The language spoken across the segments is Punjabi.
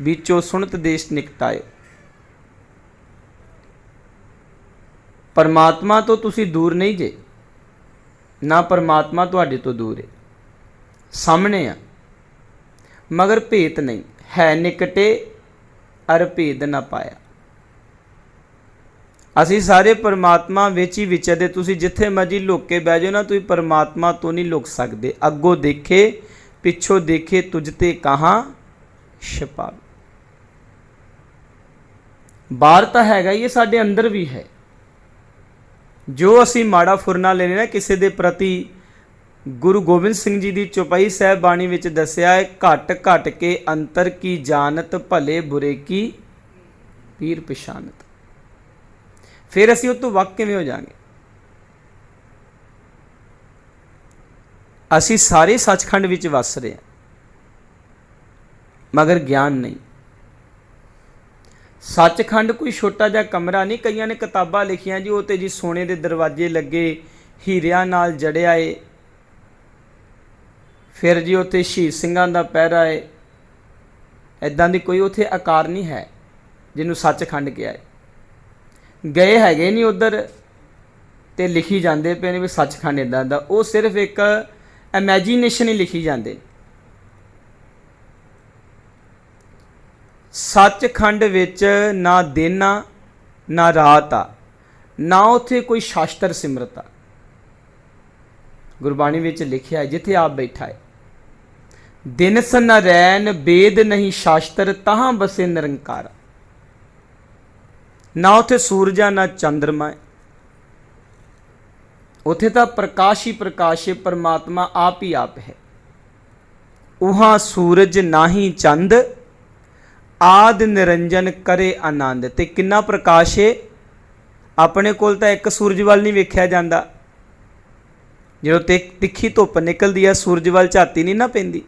ਵਿੱਚੋਂ ਸੁਣਤ ਦੇਸ਼ ਨਿਕਟਾਏ ਪਰਮਾਤਮਾ ਤੋਂ ਤੁਸੀਂ ਦੂਰ ਨਹੀਂ ਜੇ, ਨਾ ਪਰਮਾਤਮਾ ਤੁਹਾਡੇ ਤੋਂ ਦੂਰ ਹੈ ਸਾਹਮਣੇ ਆ, ਮਗਰ ਭੇਤ ਨਹੀਂ, ਹੈ ਨਿਕਟੇ ਅਰ ਭੇਦ ਨਾ ਪਾਇਆ। ਅਸੀਂ ਸਾਰੇ ਪਰਮਾਤਮਾ ਵਿੱਚ ਹੀ ਵਿਚਰਦੇ, ਤੁਸੀਂ ਜਿੱਥੇ ਮਰਜ਼ੀ ਲੁੱਕ ਕੇ ਬਹਿ ਜਾਓ ਨਾ, ਤੁਸੀਂ ਪਰਮਾਤਮਾ ਤੋਂ ਨਹੀਂ ਲੁਕ ਸਕਦੇ। ਅੱਗੋਂ ਦੇਖੇ, ਪਿੱਛੋਂ ਦੇਖੇ, ਤੁਝ ਤੇ ਕਹਾਂ ਛਪਾ ਬਾਹਰ ਤਾਂ ਹੈਗਾ ਹੀ, ਇਹ ਸਾਡੇ ਅੰਦਰ ਵੀ ਹੈ। ਜੋ ਅਸੀਂ ਮਾੜਾ ਫੁਰਨਾ ਲੈਨੇ ਨਾ ਕਿਸੇ ਦੇ ਪ੍ਰਤੀ ਗੁਰੂ ਗੋਬਿੰਦ ਸਿੰਘ ਜੀ ਦੀ ਚੁਪਾਈ ਸਾਹਿਬ ਬਾਣੀ ਵਿੱਚ ਦੱਸਿਆ ਹੈ, ਘਟ ਘਟ ਕੇ ਅੰਤਰ ਕੀ ਜਾਣਤ, ਭਲੇ ਬੁਰੇ ਕੀ ਪੀਰ ਪਛਾਨਤ ਫਿਰ ਅਸੀਂ ਉਹ ਤੋਂ ਵੱਖ ਕਿਵੇਂ ਹੋ ਜਾਾਂਗੇ ਅਸੀਂ ਸਾਰੇ ਸੱਚਖੰਡ ਵਿੱਚ ਵਸ ਰਹੇ ਹਾਂ। ਮਗਰ ਗਿਆਨ ਨਹੀਂ। ਸੱਚਖੰਡ ਕੋਈ ਛੋਟਾ ਜਿਹਾ ਕਮਰਾ ਨਹੀਂ। ਕਈਆਂ ਨੇ ਕਿਤਾਬਾਂ ਲਿਖੀਆਂ ਜੀ, ਉਹ ਤੇ ਜੀ ਸੋਨੇ ਦੇ ਦਰਵਾਜ਼ੇ ਲੱਗੇ, ਹੀਰਿਆਂ ਨਾਲ ਜੜਿਆ ਏ। ਫਿਰ ਜੀ ਉੱਥੇ ਸ਼ਹੀਦ ਸਿੰਘਾਂ ਦਾ ਪਹਿਰਾ ਏ। ਐਦਾਂ ਦੀ ਕੋਈ ਉੱਥੇ ਆਕਾਰ ਨਹੀਂ ਹੈ, ਜਿਹਨੂੰ ਸੱਚਖੰਡ ਕਿਹਾ ਹੈ ਗਏ ਹੈਗੇ ਨਹੀਂ ਉਧਰ ਤੇ ਲਿਖੀ ਜਾਂਦੇ ਪਏ ਨੇ ਵੀ ਸੱਚਖੰਡ ਇਦਾਂ ਦਾ। ਉਹ ਸਿਰਫ ਇੱਕ ਇਮੇਜਿਨੇਸ਼ਨ ਹੀ ਲਿਖੀ ਜਾਂਦੇ। ਸੱਚਖੰਡ ਵਿੱਚ ਨਾ ਦਿਨ ਆ, ਨਾ ਰਾਤ ਆ, ਨਾ ਉੱਥੇ ਕੋਈ ਸ਼ਾਸਤਰ ਸਿਮਰਤ ਆ। ਗੁਰਬਾਣੀ ਵਿੱਚ ਲਿਖਿਆ ਜਿੱਥੇ ਆਪ ਬੈਠਾ ਹੈ ਦਿਨ ਸਨ ਰੈਨ, ਬੇਦ ਨਹੀਂ ਸ਼ਾਸਤਰ, ਤਹਾਂ ਬਸੇ ਨਿਰੰਕਾਰ। ਨਾ ਉੱਥੇ ਸੂਰਜ ਆ, ਨਾ ਚੰਦਰਮਾ ਹੈ। ਉੱਥੇ ਤਾਂ ਪ੍ਰਕਾਸ਼ ਹੀ ਪ੍ਰਕਾਸ਼ ਹੈ, ਪਰਮਾਤਮਾ ਆਪ ਹੀ ਆਪ ਹੈ। ਉਹਾਂ ਸੂਰਜ ਨਾਹੀ ਚੰਦ ਆਦ ਨਿਰੰਜਨ ਕਰੇ ਆਨੰਦ। ਤੇ ਕਿੰਨਾ ਪ੍ਰਕਾਸ਼ ਏ? ਆਪਣੇ ਕੋਲ ਤਾਂ ਇੱਕ ਸੂਰਜ ਵੱਲ ਨਹੀਂ ਵੇਖਿਆ ਜਾਂਦਾ। ਜਦੋਂ ਤੇ, ਤਿੱਖੀ ਧੁੱਪ ਨਿਕਲਦੀ ਹੈ ਸੂਰਜ ਵੱਲ ਝਾਤੀ ਨਹੀਂ ਨਾ ਪੈਂਦੀ।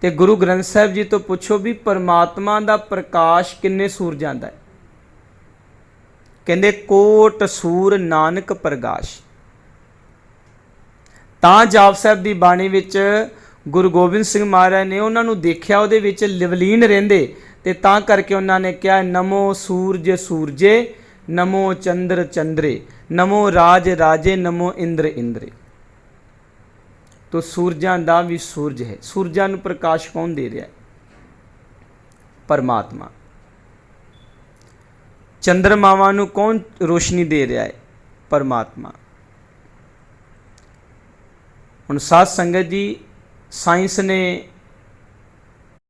ਤੇ ਗੁਰੂ ਗ੍ਰੰਥ ਸਾਹਿਬ ਜੀ ਤੋਂ ਪੁੱਛੋ ਵੀ ਪਰਮਾਤਮਾ ਦਾ ਪ੍ਰਕਾਸ਼ ਕਿੰਨੇ ਸੂਰਜਾਂ ਦਾ ਹੈ? ਕਹਿੰਦੇ ਕੋਟ ਸੂਰ ਨਾਨਕ ਪ੍ਰਗਾਸ਼। ਤਾਂ ਜਾਪ ਸਾਹਿਬ ਦੀ ਬਾਣੀ ਵਿੱਚ ਗੁਰੂ ਗੋਬਿੰਦ ਸਿੰਘ ਮਹਾਰਾਜ ਨੇ ਉਹਨਾਂ ਨੂੰ ਦੇਖਿਆ, ਉਹਦੇ ਵਿੱਚ ਲਿਵਲੀਨ ਰਹਿੰਦੇ ਤੇ ਤਾਂ ਕਰਕੇ ਉਹਨਾਂ ਨੇ ਕਿਹਾ, ਨਮੋ ਸੂਰਜ ਸੂਰਜੇ, ਨਮੋ ਚੰਦਰ ਚੰਦਰੇ, ਨਮੋ ਰਾਜ ਰਾਜੇ, ਨਮੋ ਇੰਦਰ ਇੰਦਰੇ। ਤੋ ਸੂਰਜਾਂ ਦਾ ਵੀ ਸੂਰਜ ਹੈ। ਸੂਰਜਾਂ ਨੂੰ ਪ੍ਰਕਾਸ਼ ਕੌਣ ਦੇ ਰਿਹਾ ਹੈ? ਪਰਮਾਤਮਾ। ਚੰਦਰਮਾਵਾਂ ਨੂੰ ਕੌਣ ਰੋਸ਼ਨੀ ਦੇ ਰਿਹਾ ਹੈ? ਪਰਮਾਤਮਾ। ਹੁਣ ਸਾਧ ਸੰਗਤ ਜੀ ਸਾਇੰਸ ਨੇ